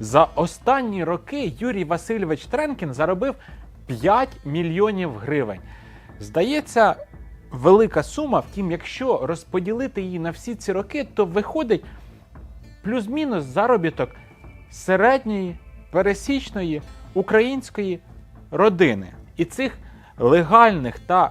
За останні роки Юрій Васильович Тренкін заробив 5 мільйонів гривень. Здається, велика сума, втім, якщо розподілити її на всі ці роки, то виходить плюс-мінус заробіток середньої, пересічної української родини. І цих легальних та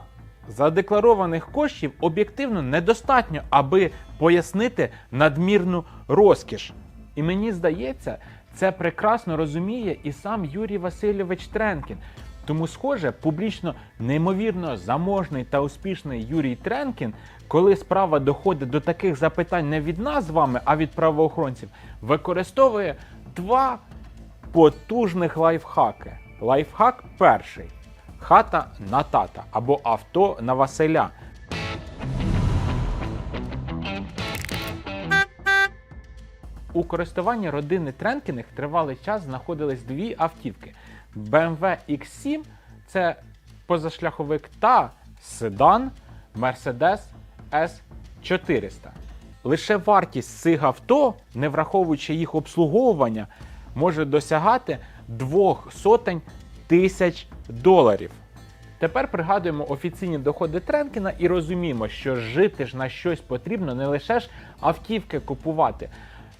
задекларованих коштів об'єктивно недостатньо, аби пояснити надмірну розкіш. І мені здається, це прекрасно розуміє і сам Юрій Васильович Тренкін. Тому, схоже, публічно неймовірно заможний та успішний Юрій Тренкін, коли справа доходить до таких запитань не від нас з вами, а від правоохоронців, використовує два потужних лайфхаки. Лайфхак перший хата на тата або авто на Василя. У користуванні родини Тренкіних тривалий час знаходились дві автівки: BMW X7 це позашляховик та седан Mercedes S400. Лише вартість цих авто, не враховуючи їх обслуговування, може досягати двох сотень тисяч доларів. Тепер пригадуємо офіційні доходи Тренкіна і розуміємо, що жити ж на щось потрібно не лише ж автівки купувати.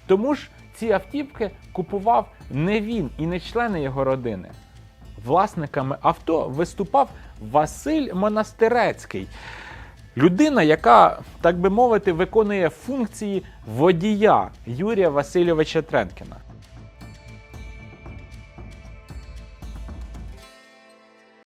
Тому ж ці автівки купував не він і не члени його родини. Власниками авто виступав Василь Монастирецький, людина, яка, так би мовити, виконує функції водія Юрія Васильовича Тренкіна.